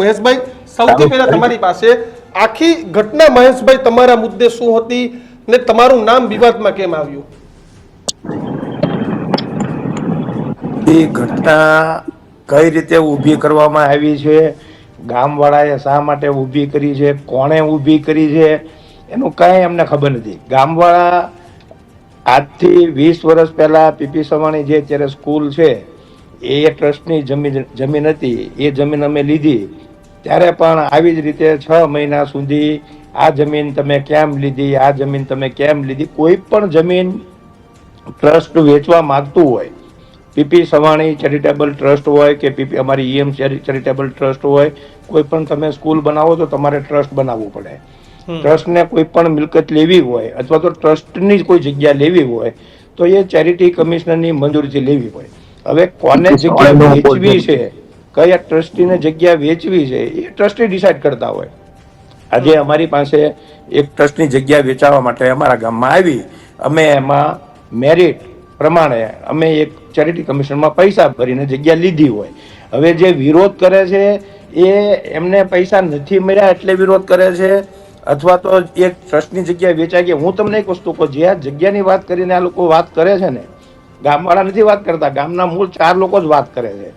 મહેશભાઈ, સૌથી પહેલા તમારી પાસે આખી ઘટના મહેશભાઈ, તમારા મુદ્દે શું હતી ને તમારું નામ વિવાદમાં કેમ આવ્યું? એ ઘટના કઈ રીતે ઊભી કરવામાં આવી છે? ગામવાળાએ શા માટે ઊભી કરી છે? કોણે ઊભી કરી છે? એનું કાંઈ અમને ખબર નથી. ગામવાળા આજથી વીસ વર્ષ પહેલા પીપી સવાણી જે અત્યારે સ્કૂલ છે એ ટ્રસ્ટની જમીન જમીન હતી એ જમીન અમે લીધી. ત્યારે પણ આવી જ રીતે છ મહિના સુધી આ જમીન તમે કેમ લીધી આ જમીન તમે કેમ લીધી કોઈ પણ જમીન ટ્રસ્ટ વેચવા માંગતું હોય પીપી સવાણી ચેરિટેબલ ટ્રસ્ટ હોય કે પીપી અમારી ઈએમ ચેરિટેબલ ટ્રસ્ટ હોય કોઈ પણ તમે સ્કૂલ બનાવો તો તમારે ટ્રસ્ટ બનાવવું પડે. ટ્રસ્ટને કોઈ પણ મિલકત લેવી હોય અથવા તો ટ્રસ્ટની કોઈ જગ્યા લેવી હોય તો એ ચેરિટી કમિશનરની મંજૂરીથી લેવી હોય. હવે કોને જગ્યા વેચવી છે? કયા ટ્રસ્ટીને જગ્યા વેચવી છે? એ ટ્રસ્ટી ડિસાઈડ કરતા હોય. આજે અમારી પાસે એક ટ્રસ્ટની જગ્યા વેચાવા માટે અમારા ગામમાં આવી. અમે એમાં મેરિટ પ્રમાણે અમે એક ચેરિટી કમિશનમાં પૈસા ભરીને જગ્યા લીધી હોય. હવે જે વિરોધ કરે છે એ એમને પૈસા નથી મળ્યા એટલે વિરોધ કરે છે? અથવા તો એક ટ્રસ્ટની જગ્યા વેચાય કે હું તમને એક વસ્તુ કહું જે આ જગ્યાની વાત કરીને આ લોકો વાત કરે છે ને ગામવાળા નથી વાત કરતા. ગામના મૂળ ચાર લોકો જ વાત કરે છે.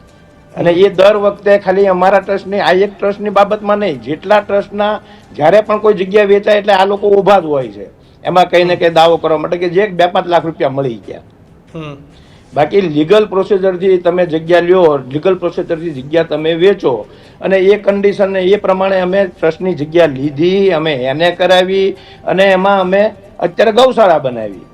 અને એ દર વખતે ખાલી અમારા ટ્રસ્ટની આ એક ટ્રસ્ટની બાબતમાં નહીં. જેટલા ટ્રસ્ટના જ્યારે પણ કોઈ જગ્યા વેચાય એટલે આ લોકો ઊભા જ હોય છે. એમાં કંઈ ને કંઈ દાવો કરવા માટે કે જે બે પાંચ લાખ રૂપિયા મળી ગયા. બાકી લીગલ પ્રોસિજરથી તમે જગ્યા લ્યો લીગલ પ્રોસિજરથી જગ્યા તમે વેચો. અને એ કન્ડિશન એ પ્રમાણે અમે ટ્રસ્ટની જગ્યા લીધી અમે એને કરાવી અને એમાં અમે અત્યારે ગૌશાળા બનાવી.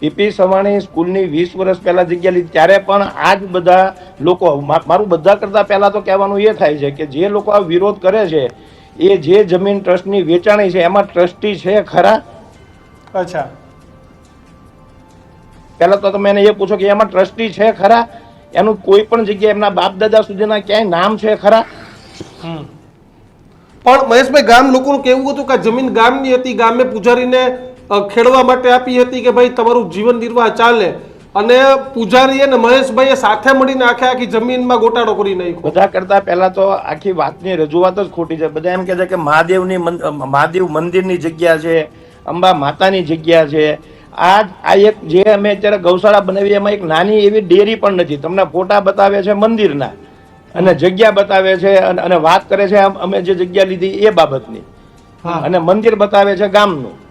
પીપી સવાણી સ્કૂલની વીસ વર્ષ પહેલા જગ્યા લીધી. ત્યારે પણ આ જ બધા લોકો મારું બધા કરતા પહેલા તો કહેવાનું એ થાય છે કે જે લોકો આ વિરોધ કરે છે એ જે જમીન ટ્રસ્ટની વેચાણી છે એમાં ટ્રસ્ટી છે ખરા? અચ્છા. પહેલા તો તમે એને એ પૂછો કે એમાં ટ્રસ્ટી છે ખરા? એનું કોઈ પણ જગ્યાએ એમના બાપ દાદા સુધીના ક્યાંય નામ છે ખરા? હમ. પણ મહેશભાઈ ગામ લોકોનું કેવું હતું કે જમીન ગામની હતી ગામે પૂજારીને ખેડવા માટે આપી હતી કે ભાઈ તમારું જીવન નિર્વાહ ચાલે. અને પૂજારી અને મહેશભાઈએ સાથે મળીને આખે આખી જમીનમાં ગોટાળો કરી નાખ્યો. બધા કરતા પહેલા તો આખી વાતની રજૂઆત જ ખોટી છે. બધા એમ કહે છે કે મહાદેવની મહાદેવ મંદિરની જગ્યા છે અંબા માતાની જગ્યા છે. આ આ એક જે અમે અત્યારે ગૌશાળા બનાવી એમાં એક નાની એવી ડેરી પણ નથી. તમને ફોટા બતાવે છે મંદિરના. અને જગ્યા બતાવે છે અને વાત કરે છે અમે જે જગ્યા લીધી એ બાબતની. હા. અને મંદિર બતાવે છે ગામનું.